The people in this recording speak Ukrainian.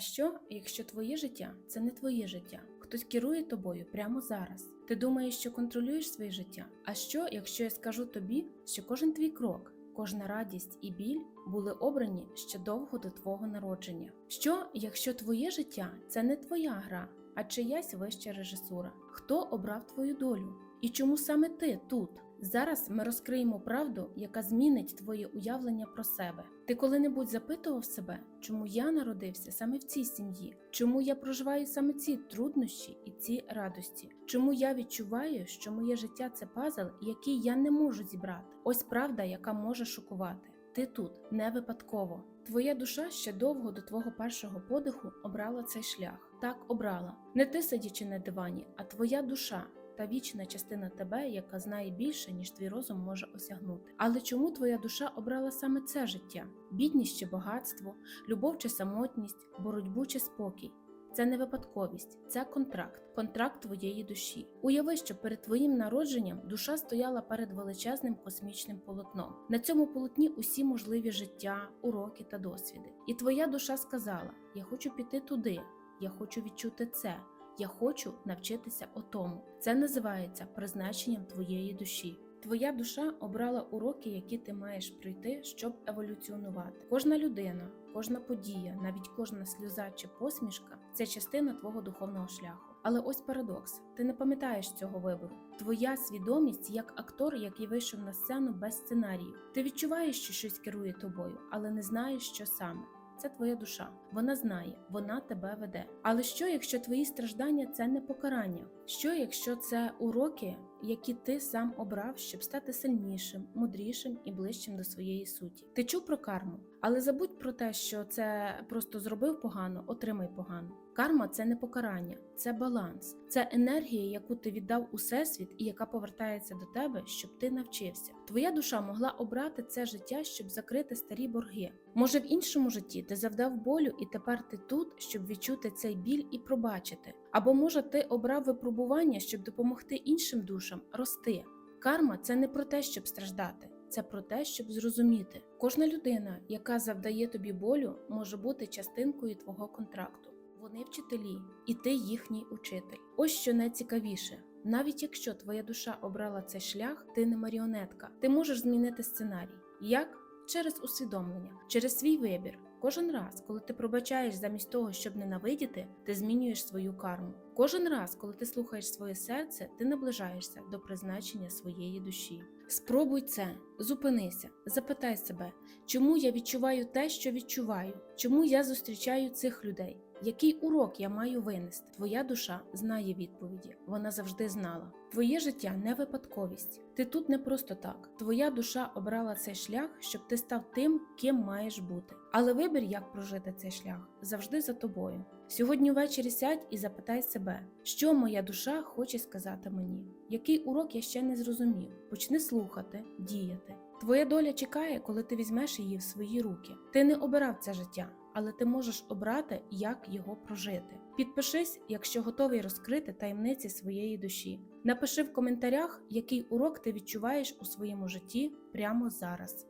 що, якщо твоє життя це не твоє життя? Хтось керує тобою прямо зараз. Ти думаєш, що контролюєш своє життя? А що, якщо я скажу тобі, що кожен твій крок, кожна радість і біль були обрані ще довго до твого народження? Що, якщо твоє життя це не твоя гра, а чиясь вища режисура? Хто обрав твою долю? І чому саме ти тут? Зараз ми розкриємо правду, яка змінить твоє уявлення про себе. Ти коли-небудь запитував себе, чому я народився саме в цій сім'ї? Чому я проживаю саме ці труднощі і ці радості? Чому я відчуваю, що моє життя це пазл, який я не можу зібрати? Ось правда, яка може шокувати. Ти тут не випадково. Твоя душа ще довго до твого першого подиху обрала цей шлях. Так обрала. Не ти сидячи на дивані, а твоя душа. Та вічна частина тебе, яка знає більше, ніж твій розум може осягнути. Але чому твоя душа обрала саме це життя? Бідність чи багатство, любов чи самотність, боротьбу чи спокій? Це не випадковість, це контракт, контракт твоєї душі. Уяви, що перед твоїм народженням душа стояла перед величезним космічним полотном. На цьому полотні усі можливі життя, уроки та досвіди. І твоя душа сказала: Я хочу піти туди, я хочу відчути це. Я хочу навчитися отому. Це називається призначенням твоєї душі. Твоя душа обрала уроки, які ти маєш пройти, щоб еволюціонувати. Кожна людина, кожна подія, навіть кожна сльоза чи посмішка це частина твого духовного шляху. Але ось парадокс: ти не пам'ятаєш цього вибору. Твоя свідомість як актор, який вийшов на сцену без сценарію. Ти відчуваєш, що щось керує тобою, але не знаєш, що саме. Це твоя душа. Вона знає, вона тебе веде. Але що, якщо твої страждання це не покарання? Що, якщо це уроки, які ти сам обрав, щоб стати сильнішим, мудрішим і ближчим до своєї суті? Ти чув про карму, але забудь про те, що це просто зробив погано, отримай погано. Карма це не покарання, це баланс, це енергія, яку ти віддав у всесвіт і яка повертається до тебе, щоб ти навчився. Твоя душа могла обрати це життя, щоб закрити старі борги. Може, в іншому житті ти завдав болю, і тепер ти тут, щоб відчути цей біль і пробачити. Або може ти обрав випробування, щоб допомогти іншим душам рости. Карма це не про те, щоб страждати. Це про те, щоб зрозуміти. Кожна людина, яка завдає тобі болю, може бути частинкою твого контракту. Вони вчителі, і ти їхній учитель. Ось що найцікавіше. Навіть якщо твоя душа обрала цей шлях, ти не маріонетка. Ти можеш змінити сценарій. Як? Через усвідомлення, через свій вибір. Кожен раз, коли ти пробачаєш замість того, щоб ненавидіти, ти змінюєш свою карму. Кожен раз, коли ти слухаєш своє серце, ти наближаєшся до призначення своєї душі. Спробуй це, зупинися, запитай себе, чому я відчуваю те, що відчуваю, чому я зустрічаю цих людей. Який урок я маю винести? Твоя душа знає відповіді, вона завжди знала. Твоє життя не випадковість. Ти тут не просто так. Твоя душа обрала цей шлях, щоб ти став тим, ким маєш бути. Але вибір, як прожити цей шлях, завжди за тобою. Сьогодні ввечері сядь і запитай себе, що моя душа хоче сказати мені, який урок я ще не зрозумів. Почни слухати, діяти. Твоя доля чекає, коли ти візьмеш її в свої руки. Ти не обирав це життя, але ти можеш обрати, як його прожити. Підпишись, якщо готовий розкрити таємниці своєї душі. Напиши в коментарях, який урок ти відчуваєш у своєму житті прямо зараз.